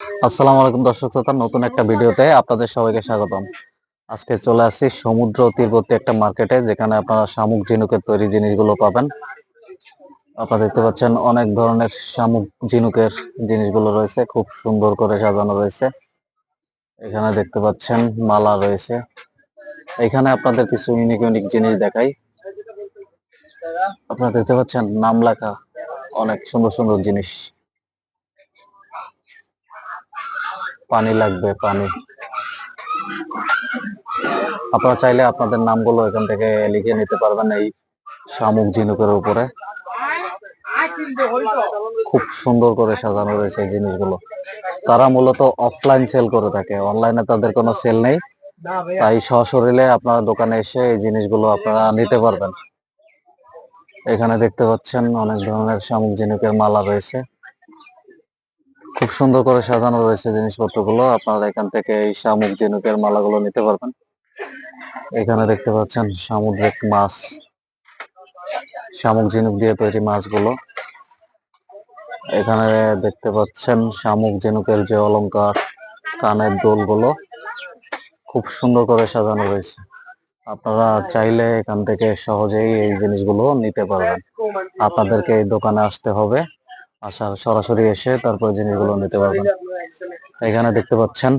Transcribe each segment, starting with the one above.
আসসালামু আলাইকুম দর্শক শ্রোতা, নতুন একটা ভিডিওতে আপনাদের সবাইকে স্বাগতম। আজকে চলে আসছি সমুদ্র তীরবর্তী একটা মার্কেটে, যেখানে আপনারা শামুক ঝিনুকের তৈরি জিনিসগুলো পাবেন। আপনারা দেখতে পাচ্ছেন অনেক ধরনের শামুক ঝিনুকের জিনিসগুলো রয়েছে, খুব সুন্দর করে সাজানো রয়েছে। এখানে দেখতে পাচ্ছেন মালা রয়েছে। এখানে আপনাদের কিছু ইউনিক ইউনিক জিনিস দেখাই। আপনারা দেখতে পাচ্ছেন নাম লেখা অনেক সুন্দর সুন্দর জিনিস। পানি লাগবে, পানি। আপনারা চাইলে আপনাদের নামগুলো এখান থেকে লিখে নিতে পারবেন এই শামুক ঝিনুকের উপরে। খুব সুন্দর করে সাজানো রয়েছে এই জিনিসগুলো। তারা মূলত অফলাইন সেল করে থাকে। অনলাইনে তাদের কোনো সেল নেই। তাই সশরীরে আপনারা দোকানে এসে এই জিনিসগুলো আপনারা নিতে পারবেন। এখানে দেখতে পাচ্ছেন অনেক ধরনের শামুক ঝিনুকের মালা রয়েছে। খুব সুন্দর করে সাজানো রয়েছে জিনিসপত্রগুলো। আপনারা এখান থেকে এই শামুক ঝিনুকের মালাগুলো নিতে পারবেন। এখানে দেখতে পাচ্ছেন সামুদ্রিক মাছ, শামুক ঝিনুক দিয়ে তৈরি মাছগুলো। এখানে দেখতে পাচ্ছেন শামুক ঝিনুকের যে অলংকার, কানের দোলগুলো খুব সুন্দর করে সাজানো রয়েছে। আপনারা চাইলে এখান থেকে সহজেই এই জিনিসগুলো নিতে পারবেন। আপনাদেরকে এই দোকানে আসতে হবে। আসা, সরাসরি এসে তারপর জিনিসগুলো নিতে পারবেন। এখানে দেখতে পাচ্ছেন,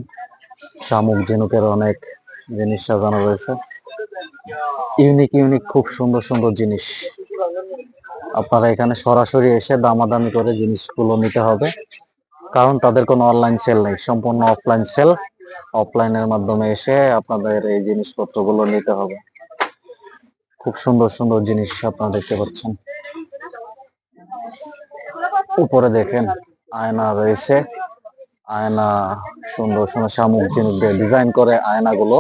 শামুক, ঝিনুকের অনেক জিনিস সাজানো রয়েছে। ইউনিক ইউনিক, খুব সুন্দর সুন্দর জিনিস। আপনারা এখানে সরাসরি এসে দামাদামি করে জিনিসগুলো নিতে হবে। কারণ তাদের কোনো অনলাইন সেল নেই, সম্পূর্ণ অফলাইন সেল অফলাইনের মাধ্যমে এসে আপনাদের এই জিনিসপত্রগুলো নিতে হবে। খুব সুন্দর সুন্দর জিনিস আপনারা দেখতে পাচ্ছেন। উপরে দেখেন, আয়না রয়েছে। আয়না সুন্দর সুন্দর শামুক জিনিস দিয়ে ডিজাইন করে আয়নাগুলো।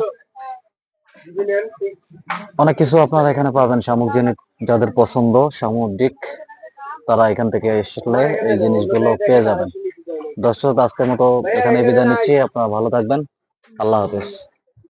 অনেক কিছু আপনারা এখানে পাবেন, শামুক জিনিস যাদের পছন্দ সামুদ্রিক তারা এখান থেকে আসলে এই জিনিসগুলো পেয়ে যাবেন। দর্শক, আজকের মতো এখানে বিদায় নিচ্ছি। আপনারা ভালো থাকবেন। আল্লাহ হাফেজ।